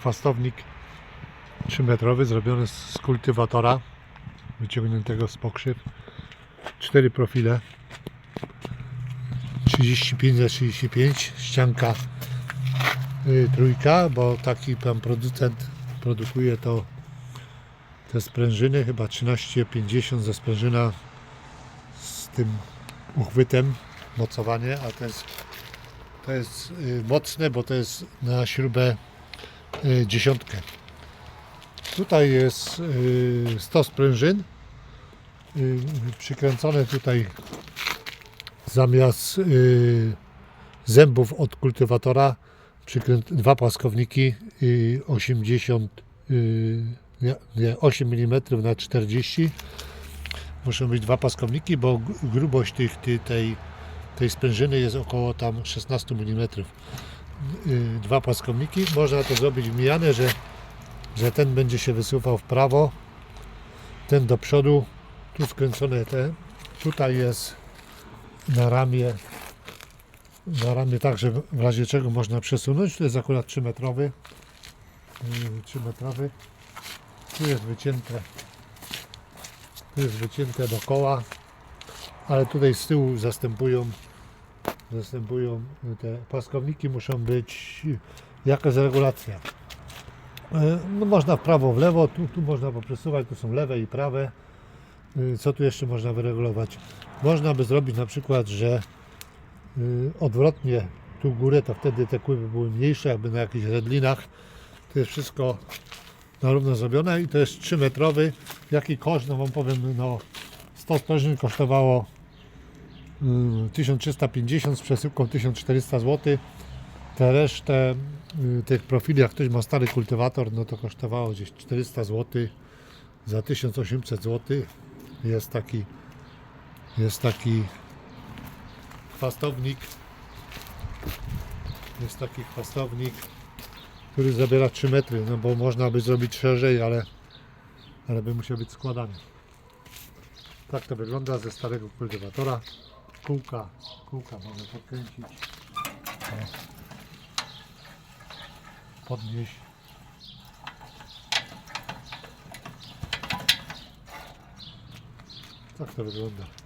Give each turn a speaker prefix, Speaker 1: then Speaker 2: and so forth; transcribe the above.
Speaker 1: chwastownik 3-metrowy zrobiony z kultywatora wyciągniętego z pokrzyw. Cztery profile. 35 za 35 ścianka y, trójka, bo taki pan producent produkuje to te sprężyny, chyba 13,50 za sprężyna z tym uchwytem mocowanie, a to jest to jest y, mocne, bo to jest na śrubę dziesiątkę. Tutaj jest y, 100 sprężyn y, przykręcone tutaj zamiast zębów od kultywatora dwa płaskowniki i 80 y, nie, nie, 8 mm na 40 muszą być dwa paskowniki, bo grubość tych, ty, tej, tej sprężyny jest około tam 16 mm. Y, Dwa paskowniki. Można to zrobić w mijane, że, że ten będzie się wysuwał w prawo, ten do przodu, tu skręcone te. Tutaj jest na ramię, na ramię tak, że w razie czego można przesunąć. To jest akurat 3 metrowy. 3 metrowy. Tu jest wycięte. Tu jest wycięte do koła, ale tutaj z tyłu zastępują zastępują te paskowniki muszą być jakaś regulacja. E, No można w prawo, w lewo, tu, tu można poprzesuwać, tu są lewe i prawe. E, Co tu jeszcze można wyregulować? Można by zrobić na przykład, że y, odwrotnie tu górę, to wtedy te kływy były mniejsze, jakby na jakichś redlinach. To jest wszystko na równo zrobione i to jest 3 metrowy. Jaki koszt? No wam powiem, no 100 sprężyn kosztowało 1350 z przesyłką 1400 zł. Te resztę y, tych profili, jak ktoś ma stary kultywator, no to kosztowało gdzieś 400 zł. Za 1800 zł jest taki jest taki chwastownik jest taki chwastownik który zabiera 3 metry, no bo można by zrobić szerzej, ale, ale by musiał być składany. Tak to wygląda ze starego kultywatora. Kółka, kółka mamy podkręcić. Podnieść. Tak to wygląda.